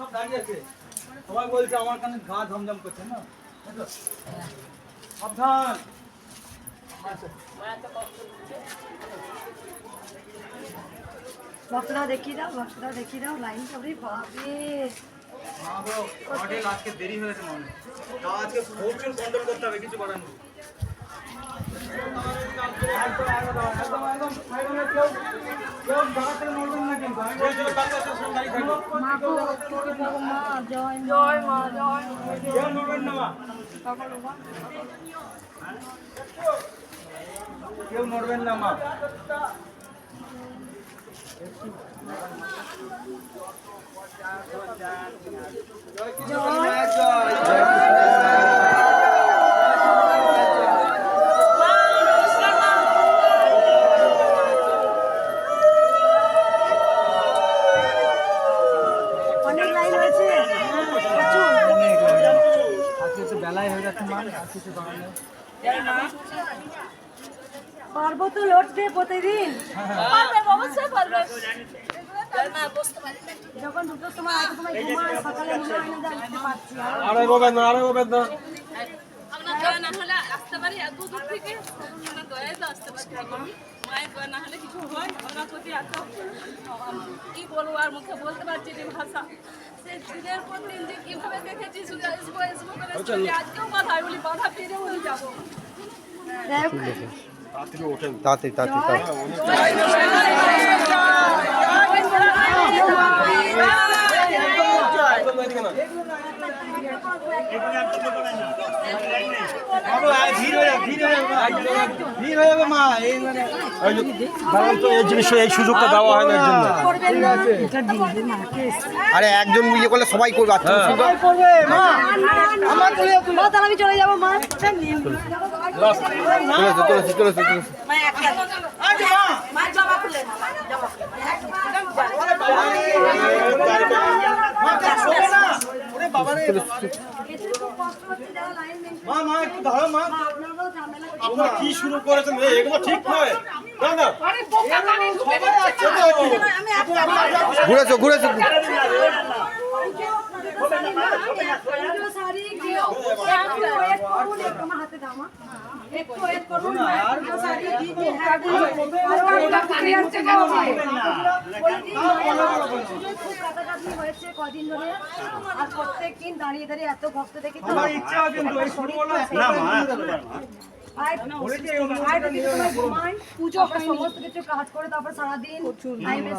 সব দাঁড়িয়ে আছে। সবাই বলছে আমার কানে গা ঝমঝম করছে না? সাবধান। ভক্তরা দেখিয়ে দাও ভক্তরা দেখিয়ে দাও লাইন সবই বাপরে। আজকে দেরি হয়েছে মনে আজকে ফোরচুন কন্ট্রোল করতে হবে কিছু করার নেই একদম, একদম, একদম, একদম, একদম, কেউ নড়বেন না কিন্তু আমি বলছি তো, কালকে একটা সময় দাঁড়িয়ে থাকব। মা গো তোকে বলো মা জয় জয় মা জয় কেউ নড়বেন না মা কেউ নড়বেন না মা অনেক লাইন হয়েছে প্রচুর। আজকে একটু বেলায় হয়ে যাচ্ছে মা আর কিছু করার নেই পারব তো লড়তে প্রতিদিন যখন দুটোর সময় আগে সময় ঘুমায় সকালে মনে হয় না যে উঠতে পারছি আর আরে গোবেন না আরে গোবেন না আপনার দয়া না হলে আসতে পারি এত দূর থেকে আপনার দয়ায় তো আসতে পারি আমি মায়ের দয়া না হলে কিছু হয় আপনার প্রতি এত কি বলব আর মুখে বলতে পারছি না ভাষা। সে দিনের পর দিন যে কীভাবে দেখেছি শুধু আসব আসব করে আজকেও কথা বলি বাধা পেরে বলে যাব। যাই হোক, তাড়াতাড়ি তাড়াতাড়ি তাড়াতাড়ি ভিড় হয়ে যাবে ভিড় হয়ে যাবে ভিড় হয়ে যাবে মা এই মানে কারণ তো এই জিনিস এই সুযোগটা দেওয়া হয়। না জন্য আরে একজন ইয়ে করলে সবাই করবে মা তাহলে আমি চলে যাব মা। চলেছে চলেছে চলেছে চলেছে এটুকু কষ্ট হচ্ছে যারা লাইন মেনটেন মা মা একটু ধরো মা। আপনারা কি শুরু করেছেন এগুলো ঠিক নয়। না না ঘুরেছো ঘুরেছো। শাড়ি হাতে দাও মা হয়েছে কদিন ধরে আর প্রত্যেক দিন দাঁড়িয়ে দাঁড়িয়ে এত ভক্ত দেখি তো আমার ইচ্ছা আছে কিন্তু এই শুরু করল না মা। পুজো সমস্ত কিছু কাজ করে তারপর সারাদিন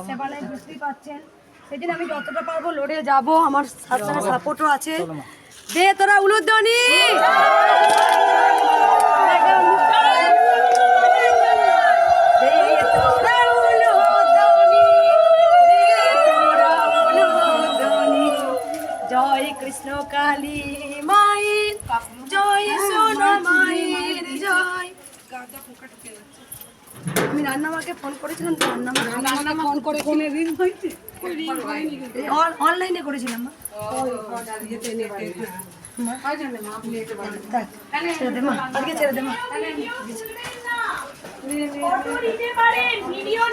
সেবালায় বুঝতেই পারছেন। সেদিন আমি যতটা পারব লড়ে যাব। আমার সাথে সাথে সাপোর্টও আছে। দে তোরা উলুধ্বনি। জয় কৃষ্ণ কালী মাই জয় সোনা মায়ের আমি রান্নামাকে ফোন করেছিলাম তো রান্নামা রান্নামা ফোন করে কোনো হয়েছে? অনলাইনে করেছিলাম মা। মা, দেখ, ছেড়ে দে মা। আজকে ছেড়ে দে মা। ফটো নিতে পারেন ভিডিও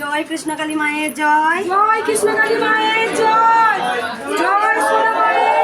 জয় কৃষ্ণকালী মায়ের জয়। জয় কৃষ্ণকালী মায়ের জয়। জয় সোনা মায়ের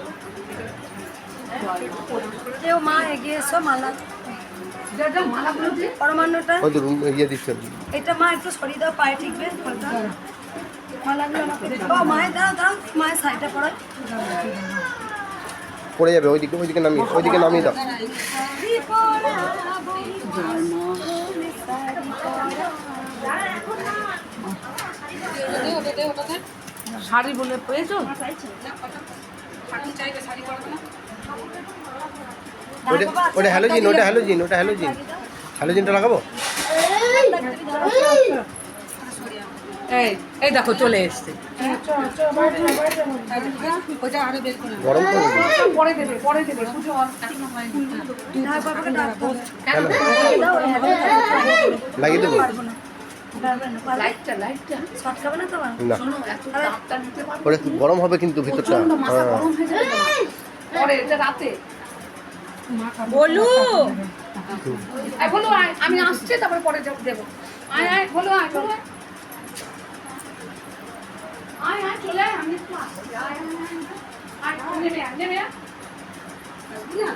কেউ মা এগিয়ে এসো মালা। মালাগুলো পরমান্নটা ইয়ে এটা মা একটু সরিয়ে দাও পায়ে ঠিকবে হালকা ভালো লাগল আমাকে মায়ের দাঁড়াও দাঁড়াও মায়ের শাড়িটা পরাই পড়ে যাবে ওইদিকে ওইদিকে নামিয়ে ওইদিকে নামিয়ে দাও। শাড়ি বলে পেয়েছ ওটা ওটা হ্যালোজিন ওটা হ্যালোজিন ওটা হ্যালোজিন হ্যালোজিনটা লাগাবো? এই এই দেখো চলে এসছে। গরম পরে দেবে পরে দেবে? লাগিয়ে দেবো গরম হবে কিন্তু ভিতরটা। পরে এটা রাতে। বলু। বলু আমি আসছি তারপরে পরে দেবো। আয় আয় বলু আয় বলু আয়। আয় চলে আয় আমি একটু আসছি। আয় আয়, আয় আয় নেমে আয় নেমে আয়। না?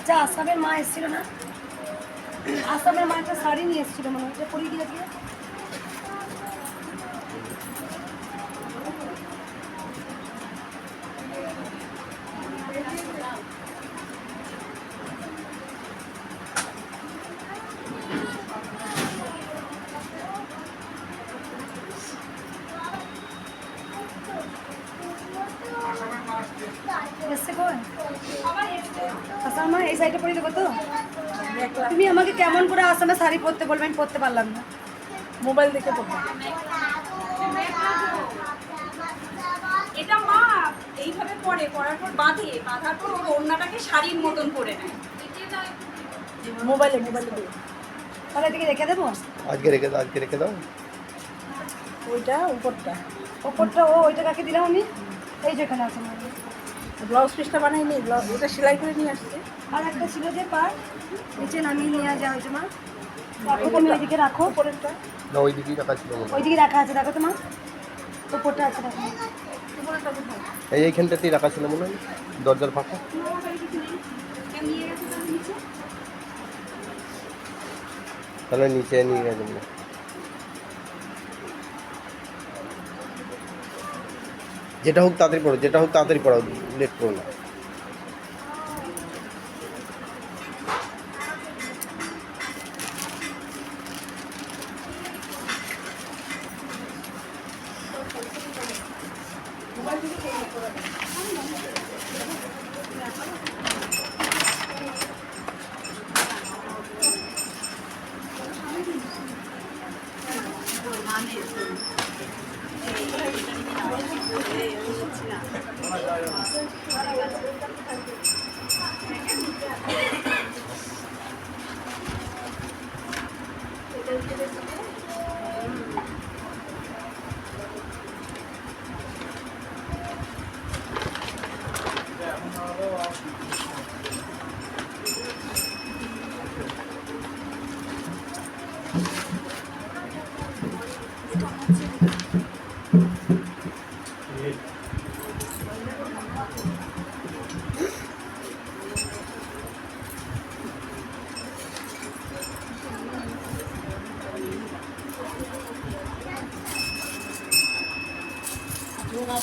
আচ্ছা আসামের মা এসেছিল না? আসামের মা একটা শাড়ি নিয়ে এসেছিল মনে হচ্ছে পরিয়ে দিয়েছে এসছে কই আসাম মা এই শাড়িটা পরিয়ে দেবো তো তুমি আমাকে কেমন করে আসামে শাড়ি পরতে পারলাম না। মোবাইল দেখে পড়ব এটা মা এইভাবে পরে পরার পর বাঁধে বাঁধার পর ওর ওড়নাটাকে শাড়ির মতন করে নেয়। মোবাইলে মোবাইলে তাহলে এদিকে রেখে দেবো? আজকে রেখে দাও আজকে রেখে দাও। ওইটা উপরটা। ওপরটা ও ওইটা কাকে দিলাম আমি? এই যেখানে আছে। ব্লাউজ পিসটা বানাইনি ব্লাউজ ওটা সেলাই করে নিয়ে আসছে। আর একটা ছিল যে পার নিচে নামিয়ে নিয়ে যাওয়া হয়েছে মা। রাখো তুমি ওইদিকে রাখো। না ওই দিকেই রাখা ছিল ওইদিকে রাখা আছে দেখো তো মা ওপরটা আছে দেখো। এই এইখানটাতেই রাখা ছিল মনে হয়। দরজার ফাঁকা। তাহলে নিচে নিয়ে গেছে মনে যেটা হোক তাড়াতাড়ি পড়ো যেটা হোক তাড়াতাড়ি পড়াও লেট করো না। নাম্বার দিকে করে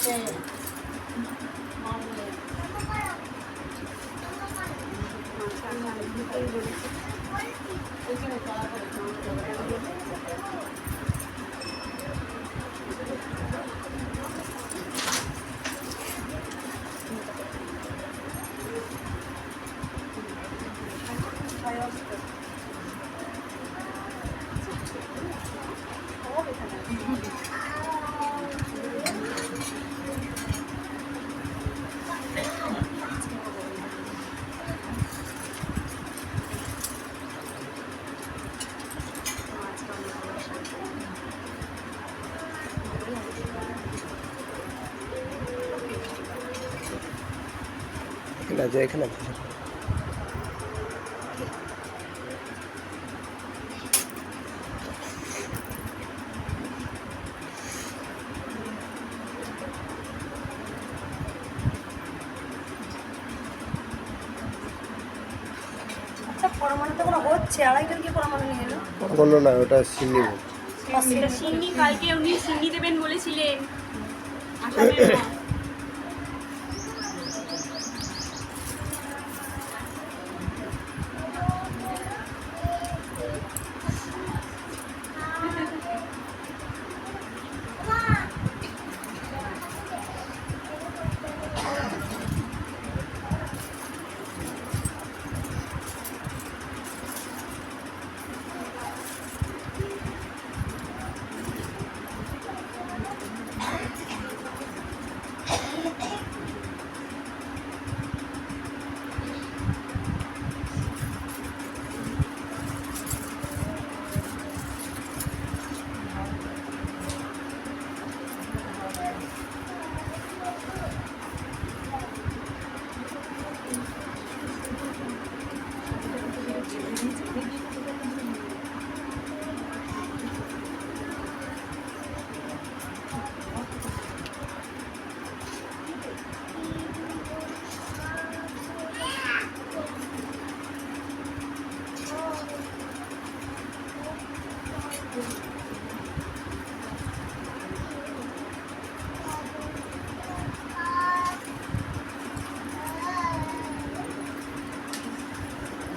对。এখানে আছে এখানে আচ্ছা কোনো না ওটা সিন্নি সিন্নি কালকে উনি সিন্নি দেবেন বলেছিলেন।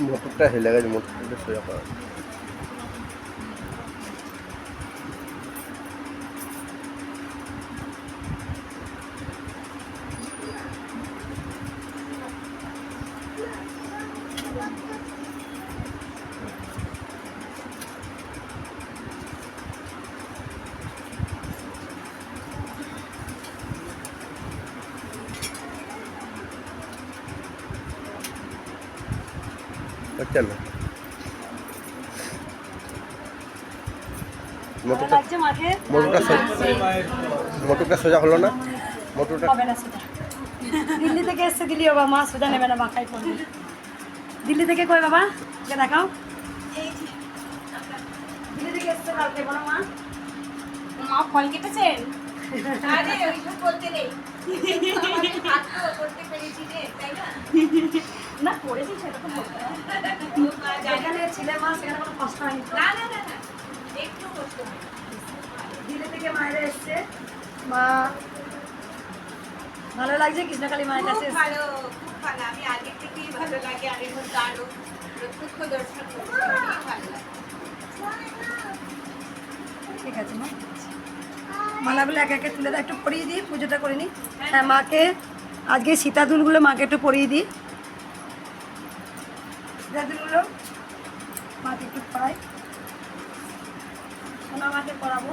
মোটরটা হেলে গেছে মোটরটা সোজা করা হচ্ছে না ভালো মোটরটা লাগছে মাকে মোটরটা সোজা মোটরটা সোজা হলো না? মোটরটা হবে না সেটা দিল্লি থেকে এসছে দিল্লি বাবা মা সোজা নেবে না মাখাই করবে দিল্লি থেকে কই বাবা? কে দেখাও। দিল্লি থেকে এসছে কালকে বলো মা। মা ফল কেটেছেন আরে ওইসব বলতে নেই। না না করেছি সেটা তো বলতে হবে। যেখানে ছিলে মা সেখানে কোনো কষ্ট হয়নি না না না একটু কষ্ট হয়। দিল্লি থেকে মায়েরা এসছে। মা ভালো লাগছে কৃষ্ণকালী মায়ের কাছে? ভালো খুব ভালো। আমি আগে থেকেই ভালো লাগে আগের মধ্যে আরও প্রত্যক্ষ দর্শন ভালো ঠিক আছে মা। মালাগুলো একে একে তুলে দাও একটু পরিয়ে দিই পুজোটা করে নিই। হ্যাঁ মাকে আজকে সীতাদুলগুলো মাকে একটু পরিয়ে দিই। সীতাদুলগুলো মাকে একটু পড়াই সোনা মাকে পড়াবো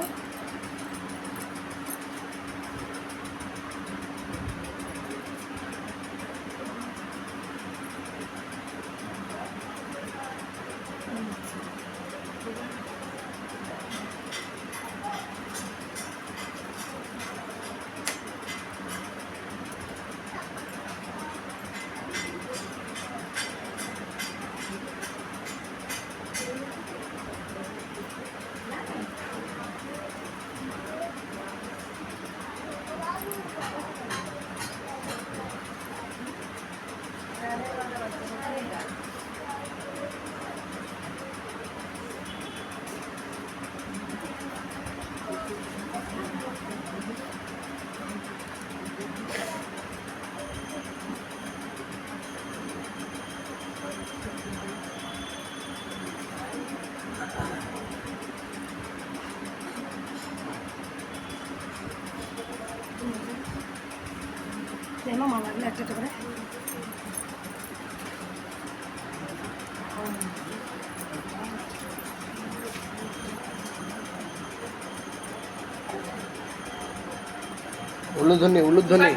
লাগলে পারে? উলুধ্বনি উলুধ্বনি।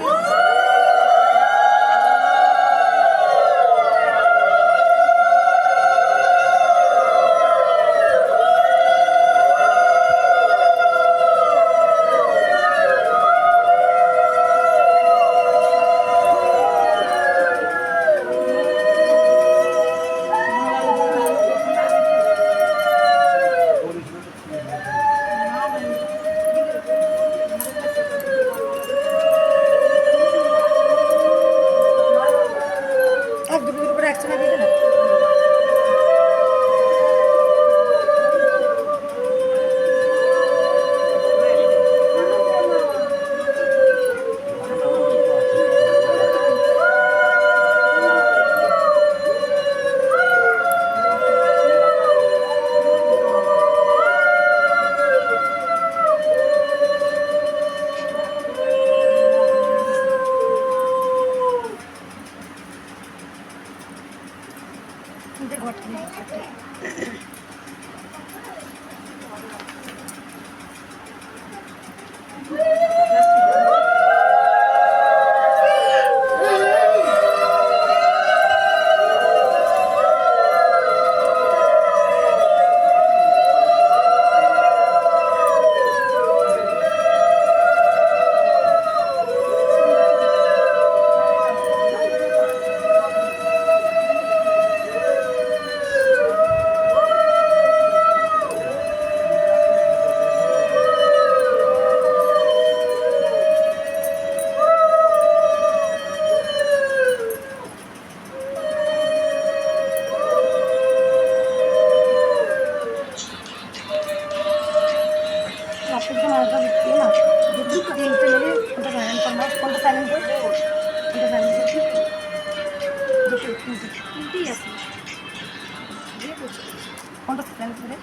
করে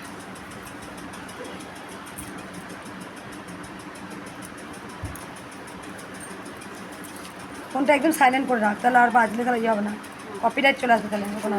ফোনটা একদম সাইলেন্ট করে রাখ তাহলে আর বাজলে তাহলে ইয়ে হবে না কপিরাইট চলে আসবে তাহলে কোনো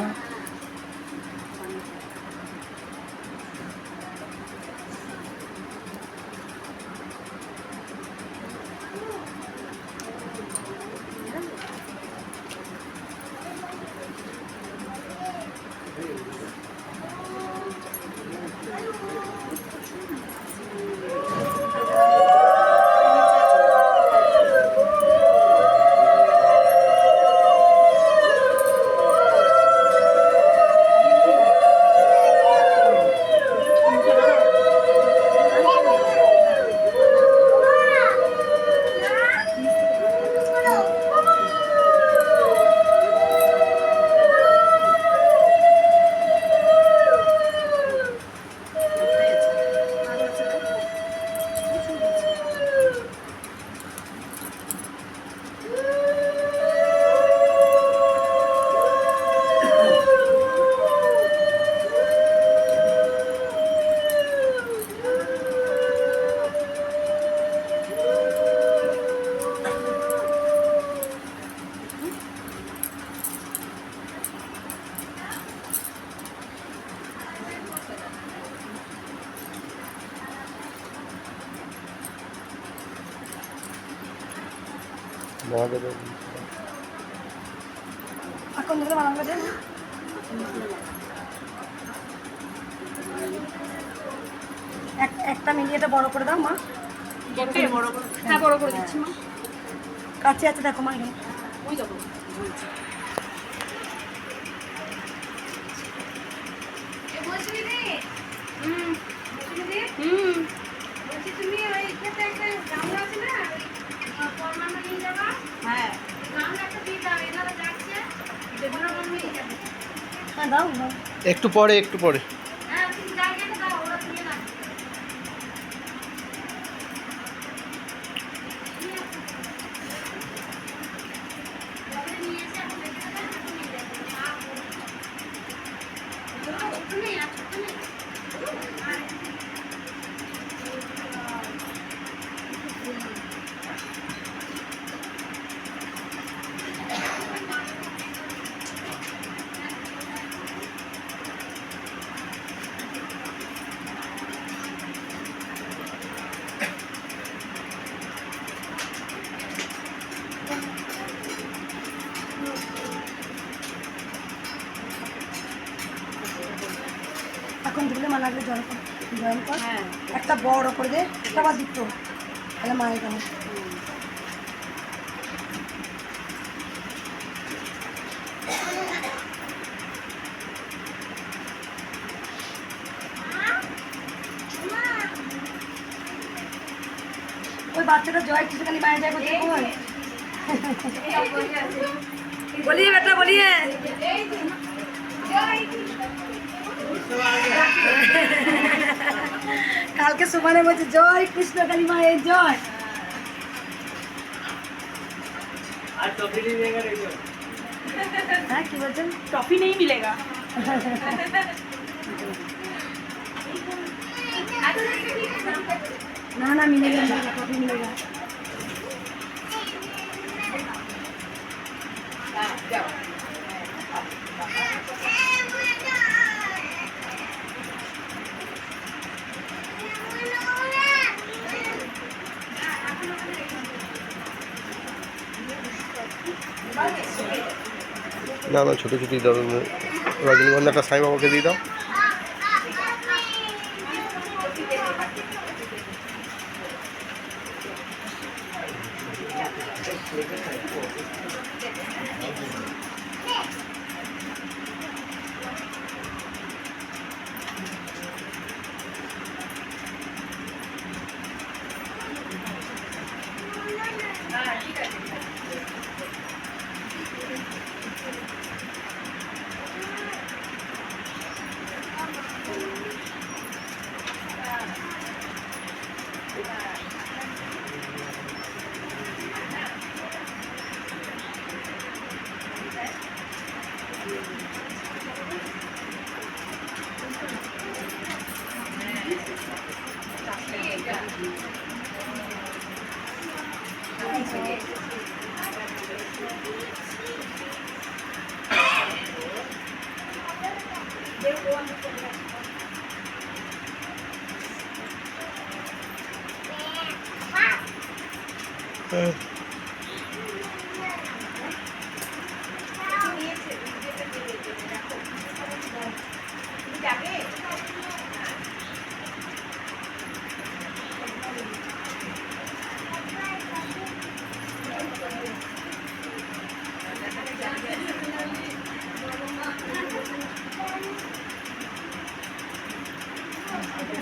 যে এক একটা মিলিয়ে এটা বড় করে দাও মা। হ্যাঁ বড় করে দিচ্ছি মা। কাছে আছে দেখো মা এখানে। ওই হ্যাঁ। একটা পরে একটু পরে হ্যাঁ তুমি জায়গাটা দাও ওরা তুলে না নিয়ে এসে এখন রেখে দেবেন এখন নিয়ে যাবেন ছোট নেই আর ছোট নেই মন্দিরগুলো মালাগুলো জয়েন কর জয়েন কর একটা বড় করে দে একটা বা দুটো তাহলে মায়ের কেমন ওই বাচ্চাটা জয় কিছুখানি মায়ের যায় কোথায় বল বলিয়ে বেটা বলিয়ে। কালকে সুমানে বলছে জয় কৃষ্ণ কালী মায়ের জয়। হ্যাঁ কি বলছেন? ট্রফি নেই মিলেগা। না না কপি মিলে না না ছোটো ছোটি দাও রজনীগন্ধাটা সাই বাবাকে দিয়ে দাও।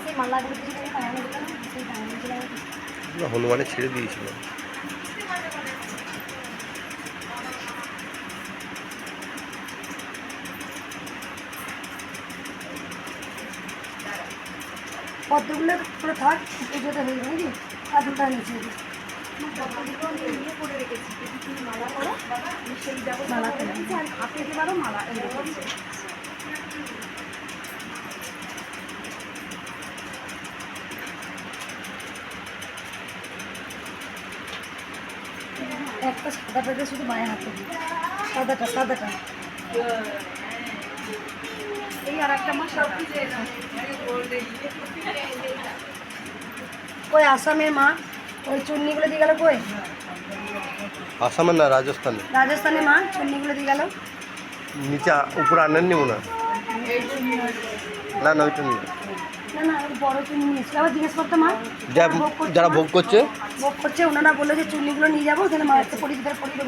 সেই মালাগুলো কিছুখানি পায়ানো দিলাম সেই পায়ানো দিলাম হনুমানে ছেড়ে দিয়েছিল পদ্মগুলো থাক পুজোতে হয়ে যাবে। মালা করে হাতে এবারও মালা এরকম একটা সাদা পেটে শুধু মায়ের হাতে দিই সাদাটা সাদাটা। এই আর একটা মাস ওই আসামের মা? ওই চুন্নিগুলো দিয়ে গেল কই? আসামের না রাজস্থানে। রাজস্থানের মা চুন্নিগুলো দিয়ে গেল। নিচে উপরে আনেননি মনে হয়? না না ওইটা নিয়ে। যারা? ভোগ করছে ভোগ করছে? ওনারা বলল যে চুল্লিগুলো নিয়ে যাব মায়ের পরিচিত পরিচিত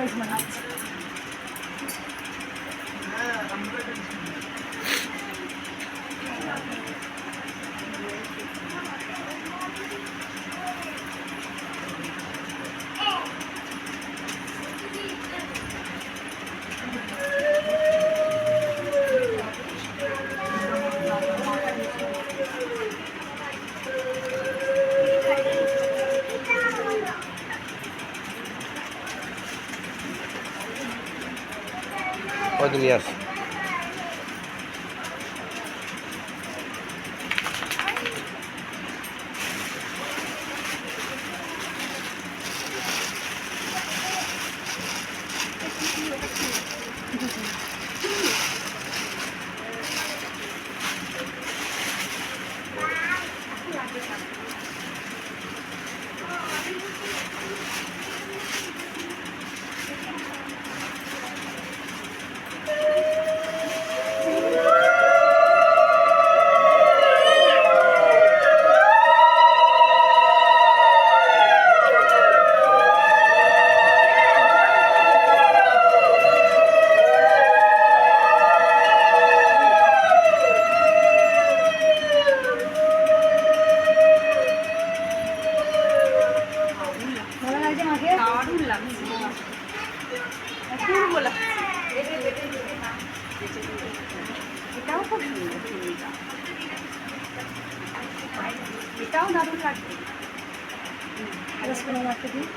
কোনো রাখতে দিই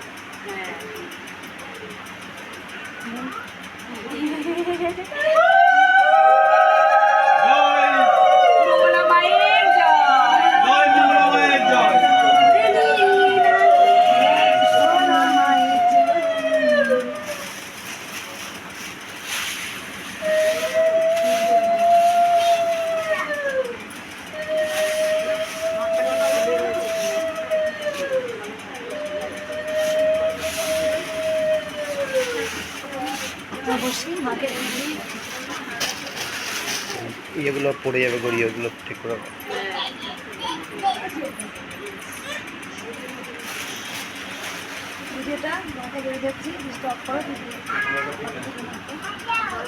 মঙ্গলা